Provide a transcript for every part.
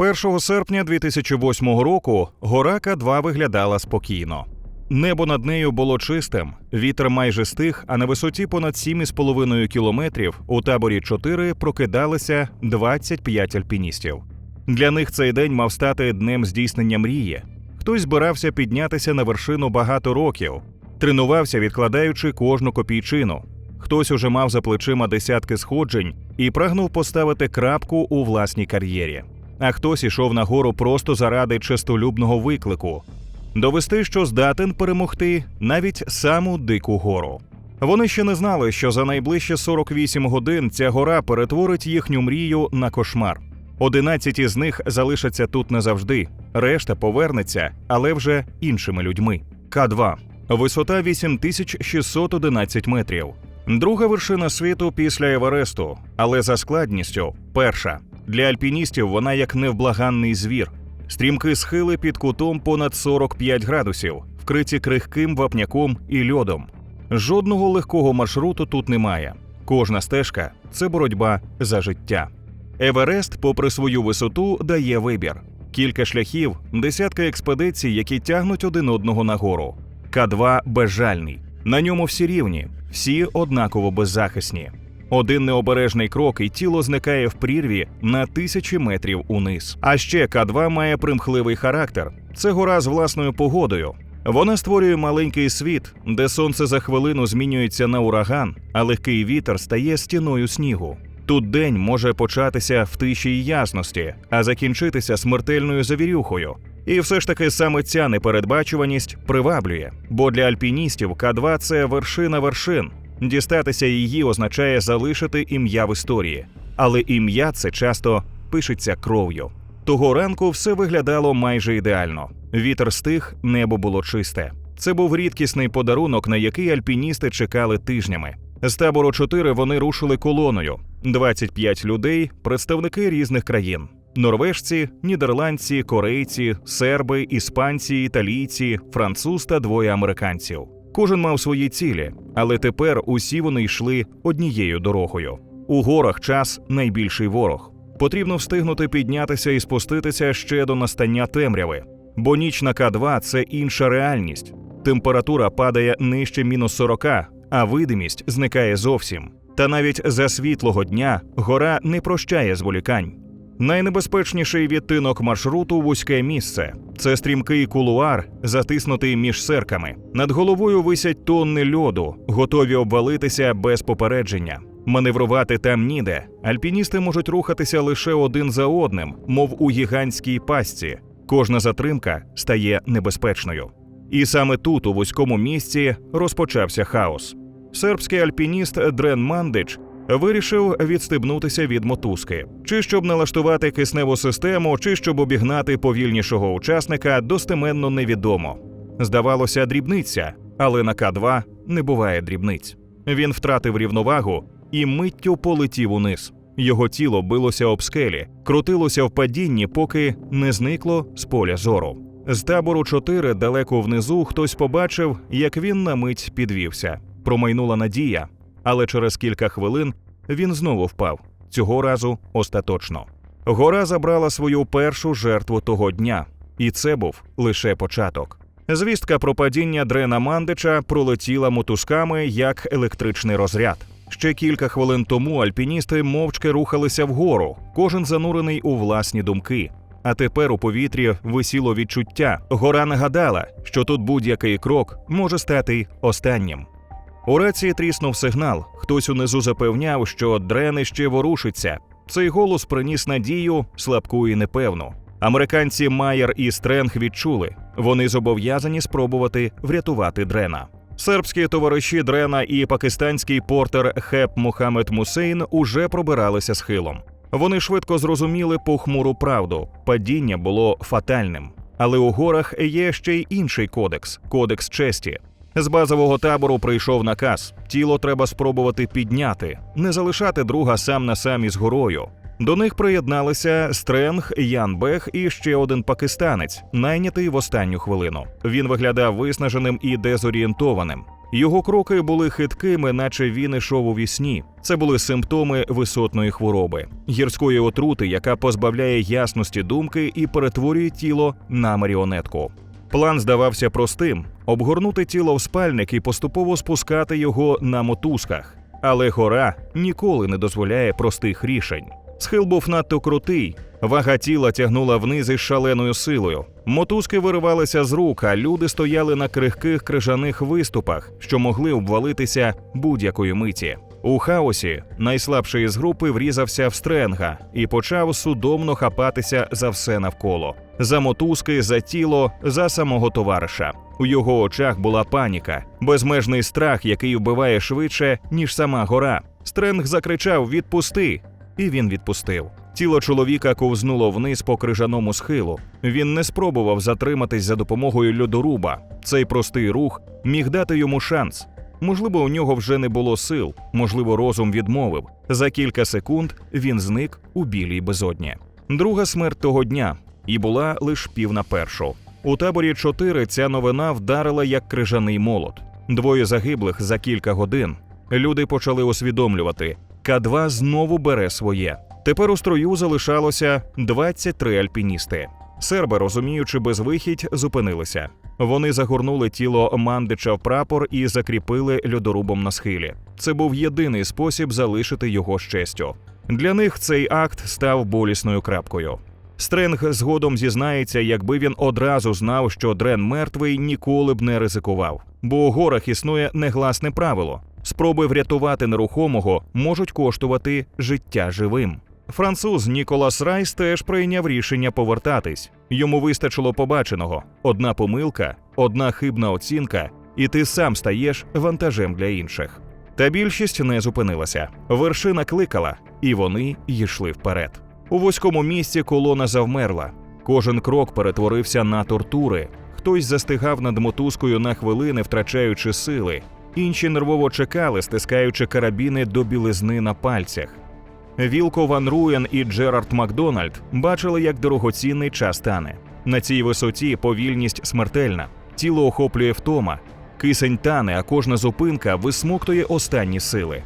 1 серпня 2008 року гора К2 виглядала спокійно. Небо над нею було чистим, вітер майже стих, а на висоті понад 7,5 кілометрів у таборі 4 прокидалися 25 альпіністів. Для них цей день мав стати днем здійснення мрії. Хтось збирався піднятися на вершину багато років, тренувався, відкладаючи кожну копійчину. Хтось уже мав за плечима десятки сходжень і прагнув поставити крапку у власній кар'єрі. А хтось ішов на гору просто заради честолюбного виклику довести, що здатен перемогти навіть саму дику гору. Вони ще не знали, що за найближчі 48 годин ця гора перетворить їхню мрію на кошмар. 11 із них залишаться тут назавжди, решта повернеться, але вже іншими людьми. К2. Висота 8611 метрів. Друга вершина світу після Евересту, але за складністю перша. Для альпіністів вона як невблаганний звір. Стрімки схили під кутом понад 45 градусів, вкриті крихким вапняком і льодом. Жодного легкого маршруту тут немає. Кожна стежка це боротьба за життя. Еверест, попри свою висоту, дає вибір: кілька шляхів, десятка експедицій, які тягнуть один одного нагору. К2 безжальний. На ньому всі рівні, всі однаково беззахисні. Один необережний крок, і тіло зникає в прірві на тисячі метрів униз. А ще К2 має примхливий характер. Це гора з власною погодою. Вона створює маленький світ, де сонце за хвилину змінюється на ураган, а легкий вітер стає стіною снігу. Тут день може початися в тиші й ясності, а закінчитися смертельною завірюхою. І все ж таки саме ця непередбачуваність приваблює, бо для альпіністів К2 – це вершина вершин. Дістатися її означає залишити ім'я в історії, але ім'я це часто пишеться кров'ю. Того ранку все виглядало майже ідеально. Вітер стих, небо було чисте. Це був рідкісний подарунок, на який альпіністи чекали тижнями. З табору 4 вони рушили колоною: 25 людей, представники різних країн: норвежці, нідерландці, корейці, серби, іспанці, італійці, француз та двоє американців. Кожен мав свої цілі, але тепер усі вони йшли однією дорогою. У горах час найбільший ворог. Потрібно встигнути піднятися і спуститися ще до настання темряви, бо ніч на К2 – це інша реальність. Температура падає нижче мінус 40, а видимість зникає зовсім. Та навіть за світлого дня гора не прощає зволікань. Найнебезпечніший відтинок маршруту вузьке місце. Це стрімкий кулуар, затиснутий між серками. Над головою висять тонни льоду, готові обвалитися без попередження. Маневрувати там ніде. Альпіністи можуть рухатися лише один за одним, мов у гігантській пастці. Кожна затримка стає небезпечною. І саме тут, у вузькому місці, розпочався хаос. Сербський альпініст Дрен Мандич вирішив відстебнутися від мотузки, чи щоб налаштувати кисневу систему, чи щоб обігнати повільнішого учасника, достеменно невідомо. Здавалося, дрібниця, але на К2 не буває дрібниць. Він втратив рівновагу і миттю полетів униз. Його тіло билося об скелі, крутилося в падінні, поки не зникло з поля зору. З табору 4 далеко внизу хтось побачив, як він на мить підвівся. Промайнула надія, але через кілька хвилин він знову впав. Цього разу остаточно. Гора забрала свою першу жертву того дня, і це був лише початок. Звістка про падіння Дрена Мандича пролетіла мотузками як електричний розряд. Ще кілька хвилин тому альпіністи мовчки рухалися вгору, кожен занурений у власні думки. А тепер у повітрі висіло відчуття. Гора нагадала, що тут будь-який крок може стати останнім. У рації тріснув сигнал. Хтось унизу запевняв, що дрен іще ворушиться. Цей голос приніс надію, слабку і непевну. Американці Майер і Стренг відчули, вони зобов'язані спробувати врятувати дрена. Сербські товариші Дрена і пакистанський портер Хеп Мухаммед Мусейн уже пробиралися схилом. Вони швидко зрозуміли похмуру правду. Падіння було фатальним. Але у горах є ще й інший кодекс кодекс честі. З базового табору прийшов наказ: тіло треба спробувати підняти, не залишати друга сам на сам із горою. До них приєдналися Стренг, Ян Бех і ще один пакистанець, найнятий в останню хвилину. Він виглядав виснаженим і дезорієнтованим. Його кроки були хиткими, наче він ішов у вісні. Це були симптоми висотної хвороби, гірської отрути, яка позбавляє ясності думки і перетворює тіло на маріонетку. План здавався простим: обгорнути тіло в спальник і поступово спускати його на мотузках. Але гора ніколи не дозволяє простих рішень. Схил був надто крутий, вага тіла тягнула вниз із шаленою силою. Мотузки виривалися з рук, а люди стояли на крихких крижаних виступах, що могли обвалитися будь-якої миті. У хаосі найслабший із групи врізався в стренга і почав судомно хапатися за все навколо за мотузки, за тіло, за самого товариша. У його очах була паніка, безмежний страх, який вбиває швидше, ніж сама гора. Стренг закричав Відпусти! І він відпустив. Тіло чоловіка ковзнуло вниз по крижаному схилу. Він не спробував затриматись за допомогою льодоруба. Цей простий рух міг дати йому шанс. Можливо, у нього вже не було сил, можливо, розум відмовив. За кілька секунд він зник у білій безодні. Друга смерть того дня і була лише пів на першу. У таборі 4 ця новина вдарила як крижаний молот. Двоє загиблих за кілька годин. Люди почали усвідомлювати, К2 знову бере своє. Тепер у строю залишалося 23 альпіністи. Серби, розуміючи безвихідь, зупинилися. Вони загорнули тіло мандича в прапор і закріпили льодорубом на схилі. Це був єдиний спосіб залишити його з честю. Для них цей акт став болісною крапкою. Стренг згодом зізнається, якби він одразу знав, що Дрен мертвий ніколи б не ризикував, бо у горах існує негласне правило: спроби врятувати нерухомого можуть коштувати життя живим. Француз Ніколас Райс теж прийняв рішення повертатись. Йому вистачило побаченого: одна помилка, одна хибна оцінка, і ти сам стаєш вантажем для інших. Та більшість не зупинилася. Вершина кликала, і вони йшли вперед. У вузькому місці колона завмерла. Кожен крок перетворився на тортури. Хтось застигав над мотузкою на хвилини, втрачаючи сили. Інші нервово чекали, стискаючи карабіни до білизни на пальцях. Вілко Ван Руен і Джерард Макдональд бачили, як дорогоцінний час тане. На цій висоті повільність смертельна, тіло охоплює втома, кисень тане, а кожна зупинка висмоктує останні сили.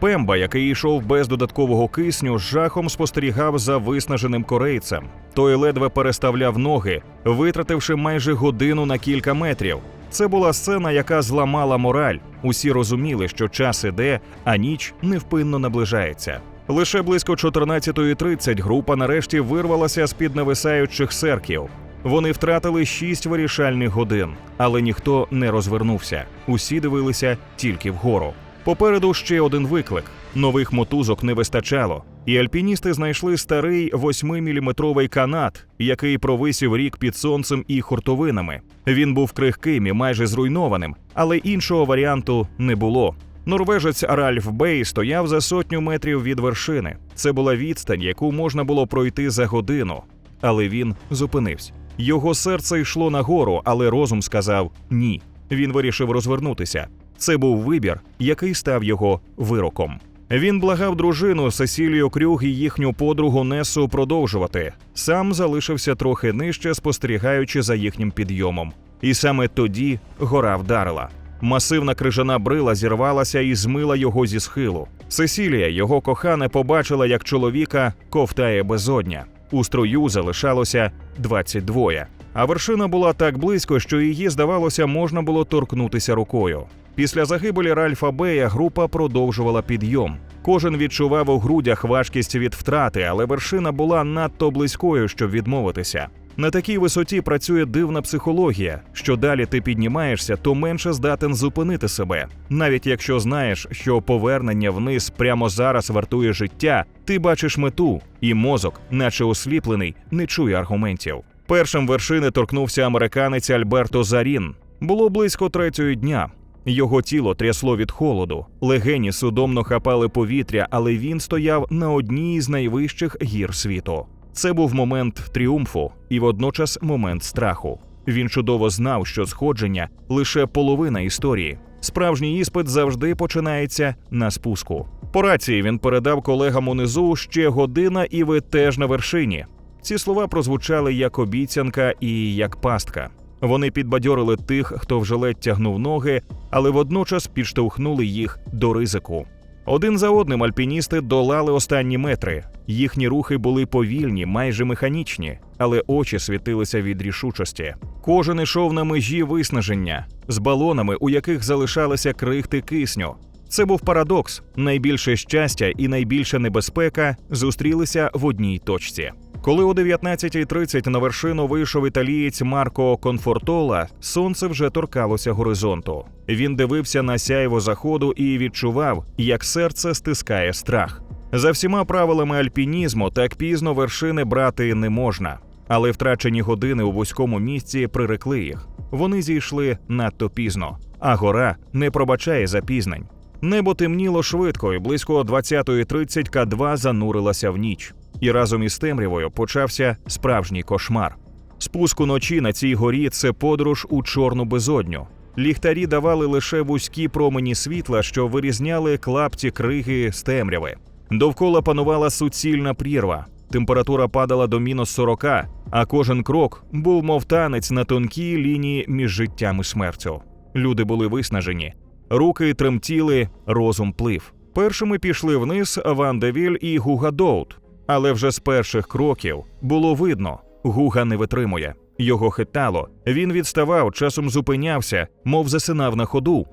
Пемба, який йшов без додаткового кисню, з жахом спостерігав за виснаженим корейцем. Той ледве переставляв ноги, витративши майже годину на кілька метрів. Це була сцена, яка зламала мораль. Усі розуміли, що час іде, а ніч невпинно наближається. Лише близько 14.30 група нарешті вирвалася з під нависаючих серків. Вони втратили шість вирішальних годин, але ніхто не розвернувся. Усі дивилися тільки вгору. Попереду ще один виклик: нових мотузок не вистачало, і альпіністи знайшли старий 8-міліметровий канат, який провисів рік під сонцем і хуртовинами. Він був крихким і майже зруйнованим, але іншого варіанту не було. Норвежець Ральф Бей стояв за сотню метрів від вершини. Це була відстань, яку можна було пройти за годину. Але він зупинився. Його серце йшло нагору, але розум сказав ні. Він вирішив розвернутися. Це був вибір, який став його вироком. Він благав дружину Сесілію Крюг і їхню подругу Несу продовжувати. Сам залишився трохи нижче, спостерігаючи за їхнім підйомом. І саме тоді гора вдарила. Масивна крижана брила зірвалася і змила його зі схилу. Сесілія, його кохана, побачила, як чоловіка ковтає безодня. У строю залишалося 22. А вершина була так близько, що її, здавалося, можна було торкнутися рукою. Після загибелі Ральфа Бея група продовжувала підйом. Кожен відчував у грудях важкість від втрати, але вершина була надто близькою, щоб відмовитися. На такій висоті працює дивна психологія. Що далі ти піднімаєшся, то менше здатен зупинити себе. Навіть якщо знаєш, що повернення вниз прямо зараз вартує життя, ти бачиш мету, і мозок, наче осліплений, не чує аргументів. Першим вершини торкнувся американець Альберто Зарін. Було близько третьої дня. Його тіло трясло від холоду, легені судомно хапали повітря, але він стояв на одній з найвищих гір світу. Це був момент тріумфу і водночас момент страху. Він чудово знав, що сходження лише половина історії. Справжній іспит завжди починається на спуску. По рації він передав колегам унизу ще година, і ви теж на вершині. Ці слова прозвучали як обіцянка і як пастка. Вони підбадьорили тих, хто вже ледь тягнув ноги, але водночас підштовхнули їх до ризику. Один за одним альпіністи долали останні метри. Їхні рухи були повільні, майже механічні, але очі світилися від рішучості. Кожен ішов на межі виснаження з балонами, у яких залишалися крихти кисню. Це був парадокс. Найбільше щастя і найбільша небезпека зустрілися в одній точці. Коли о 19.30 на вершину вийшов італієць Марко Конфортола, сонце вже торкалося горизонту. Він дивився на сяйво заходу і відчував, як серце стискає страх. За всіма правилами альпінізму так пізно вершини брати не можна, але втрачені години у вузькому місці прирекли їх. Вони зійшли надто пізно, а гора не пробачає запізнень. Небо темніло швидко, і близько 20.30 К2 занурилася в ніч. І разом із темрявою почався справжній кошмар. Спуск уночі на цій горі це подорож у чорну безодню. Ліхтарі давали лише вузькі промені світла, що вирізняли клапті криги з темряви. Довкола панувала суцільна прірва. Температура падала до мінус 40, а кожен крок був мов танець на тонкій лінії між життям і смертю. Люди були виснажені, руки тремтіли, розум плив. Першими пішли вниз Ван Девіль і Гуга Доут. Але вже з перших кроків було видно, Гуга не витримує. Його хитало, він відставав, часом зупинявся, мов засинав на ходу.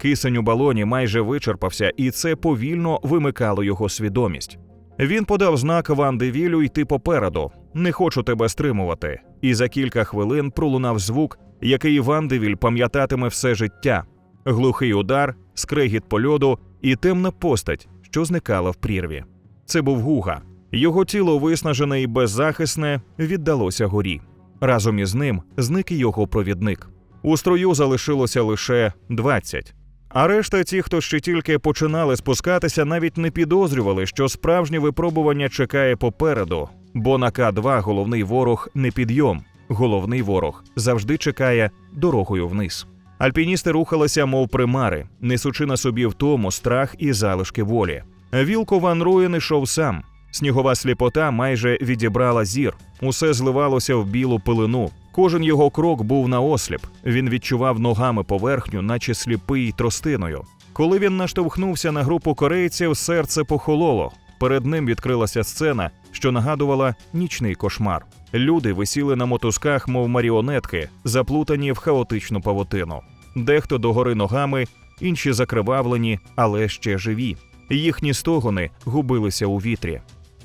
Кисень у балоні майже вичерпався, і це повільно вимикало його свідомість. Він подав знак Ван Девілю йти попереду. Не хочу тебе стримувати. І за кілька хвилин пролунав звук, який Ван Девіль пам'ятатиме все життя: глухий удар, скрегіт по льоду і темна постать, що зникала в прірві. Це був Гуга. Його тіло, виснажене і беззахисне, віддалося горі. Разом із ним зник і його провідник. У строю залишилося лише 20. А решта, ті, хто ще тільки починали спускатися, навіть не підозрювали, що справжнє випробування чекає попереду. Бо на К2 головний ворог не підйом. Головний ворог завжди чекає дорогою вниз. Альпіністи рухалися, мов примари, несучи на собі втому страх і залишки волі. Вілко Ван Руєн ішов сам. Снігова сліпота майже відібрала зір. Усе зливалося в білу пилину. Кожен його крок був наосліп. Він відчував ногами поверхню, наче сліпий тростиною. Коли він наштовхнувся на групу корейців, серце похололо. Перед ним відкрилася сцена, що нагадувала нічний кошмар. Люди висіли на мотузках, мов маріонетки, заплутані в хаотичну павутину. Дехто догори ногами, інші закривавлені, але ще живі. Їхні стогони губилися у вітрі.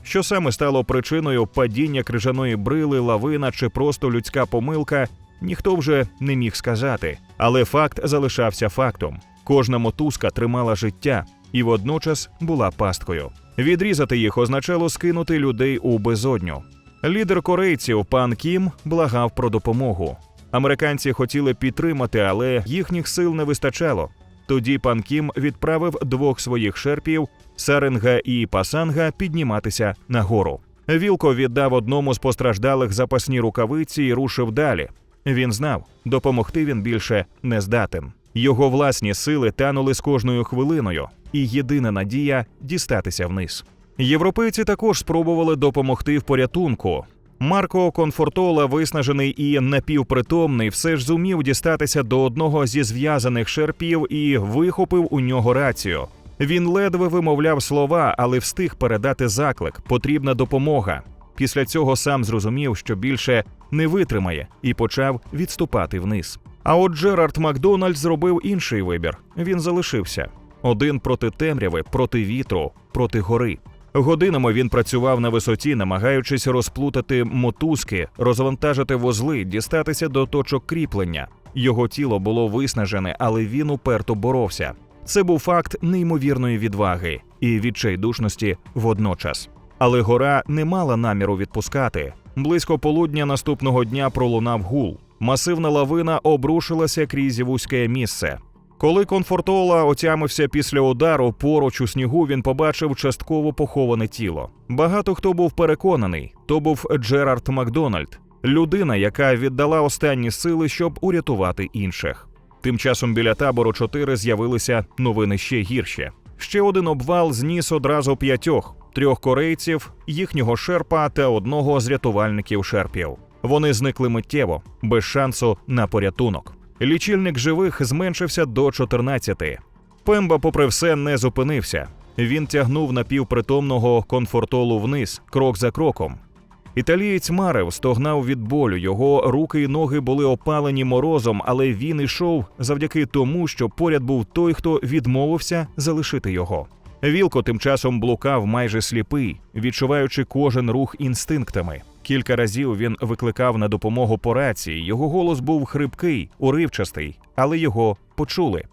Що саме стало причиною падіння крижаної брили, лавина чи просто людська помилка, ніхто вже не міг сказати. Але факт залишався фактом: кожна мотузка тримала життя і водночас була пасткою. Відрізати їх означало скинути людей у безодню. Лідер корейців пан Кім благав про допомогу. Американці хотіли підтримати, але їхніх сил не вистачало. Тоді пан Кім відправив двох своїх шерпів Саренга і Пасанга підніматися нагору. Вілко віддав одному з постраждалих запасні рукавиці і рушив далі. Він знав, допомогти він більше не здатен. Його власні сили танули з кожною хвилиною, і єдина надія дістатися вниз. Європейці також спробували допомогти в порятунку. Марко Конфортола, виснажений і напівпритомний, все ж зумів дістатися до одного зі зв'язаних шерпів і вихопив у нього рацію. Він ледве вимовляв слова, але встиг передати заклик. Потрібна допомога. Після цього сам зрозумів, що більше не витримає, і почав відступати вниз. А от Джерард Макдональд зробив інший вибір. Він залишився один проти темряви, проти вітру, проти гори. Годинами він працював на висоті, намагаючись розплутати мотузки, розвантажити вузли, дістатися до точок кріплення. Його тіло було виснажене, але він уперто боровся. Це був факт неймовірної відваги і відчайдушності водночас. Але гора не мала наміру відпускати. Близько полудня наступного дня пролунав гул. Масивна лавина обрушилася крізь вузьке місце. Коли Конфортола отямився після удару, поруч у снігу він побачив частково поховане тіло. Багато хто був переконаний, то був Джерард Макдональд, людина, яка віддала останні сили, щоб урятувати інших. Тим часом біля табору 4 з'явилися новини ще гірші. Ще один обвал зніс одразу п'ятьох: трьох корейців, їхнього шерпа та одного з рятувальників шерпів. Вони зникли миттєво, без шансу на порятунок. Лічильник живих зменшився до 14. Пемба, попри все, не зупинився. Він тягнув напівпритомного комфортолу вниз, крок за кроком. Італієць марив, стогнав від болю. Його руки й ноги були опалені морозом, але він ішов завдяки тому, що поряд був той, хто відмовився залишити його. Вілко тим часом блукав майже сліпий, відчуваючи кожен рух інстинктами. Кілька разів він викликав на допомогу по рації. Його голос був хрипкий, уривчастий, але його почули.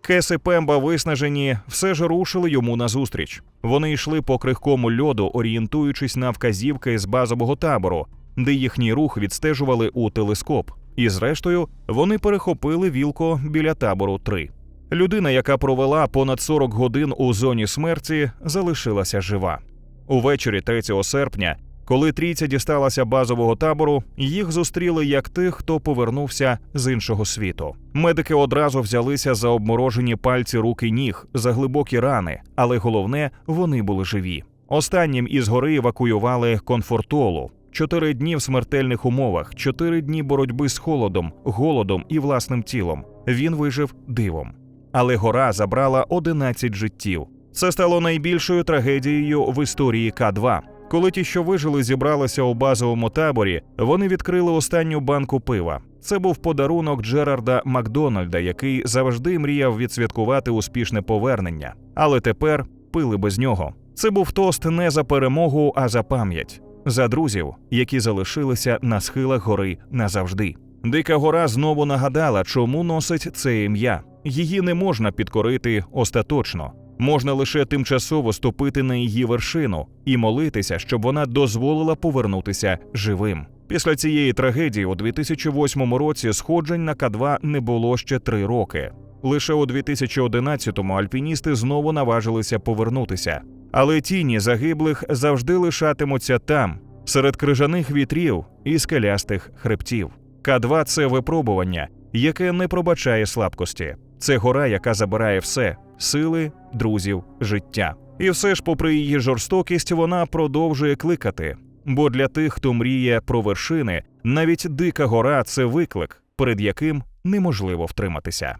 Кес і Пемба, виснажені, все ж рушили йому назустріч. Вони йшли по крихкому льоду, орієнтуючись на вказівки з базового табору, де їхній рух відстежували у телескоп. І зрештою вони перехопили вілко біля табору 3. Людина, яка провела понад 40 годин у зоні смерті, залишилася жива. Увечері 3 серпня, коли трійця дісталася базового табору, їх зустріли як тих, хто повернувся з іншого світу. Медики одразу взялися за обморожені пальці рук і ніг, за глибокі рани, але головне, вони були живі. Останнім із гори евакуювали комфортолу. Чотири дні в смертельних умовах, чотири дні боротьби з холодом, голодом і власним тілом. Він вижив дивом. Але гора забрала 11 життів. Це стало найбільшою трагедією в історії К2. Коли ті, що вижили, зібралися у базовому таборі, вони відкрили останню банку пива. Це був подарунок Джерарда Макдональда, який завжди мріяв відсвяткувати успішне повернення. Але тепер пили без нього. Це був тост не за перемогу, а за пам'ять, за друзів, які залишилися на схилах гори назавжди. Дика гора знову нагадала, чому носить це ім'я. Її не можна підкорити остаточно. Можна лише тимчасово ступити на її вершину і молитися, щоб вона дозволила повернутися живим. Після цієї трагедії у 2008 році сходжень на К2 не було ще три роки. Лише у 2011-му альпіністи знову наважилися повернутися. Але тіні загиблих завжди лишатимуться там, серед крижаних вітрів і скелястих хребтів. К2 – це випробування, яке не пробачає слабкості. Це гора, яка забирає все сили, друзів, життя. І все ж, попри її жорстокість, вона продовжує кликати. Бо для тих, хто мріє про вершини, навіть дика гора це виклик, перед яким неможливо втриматися.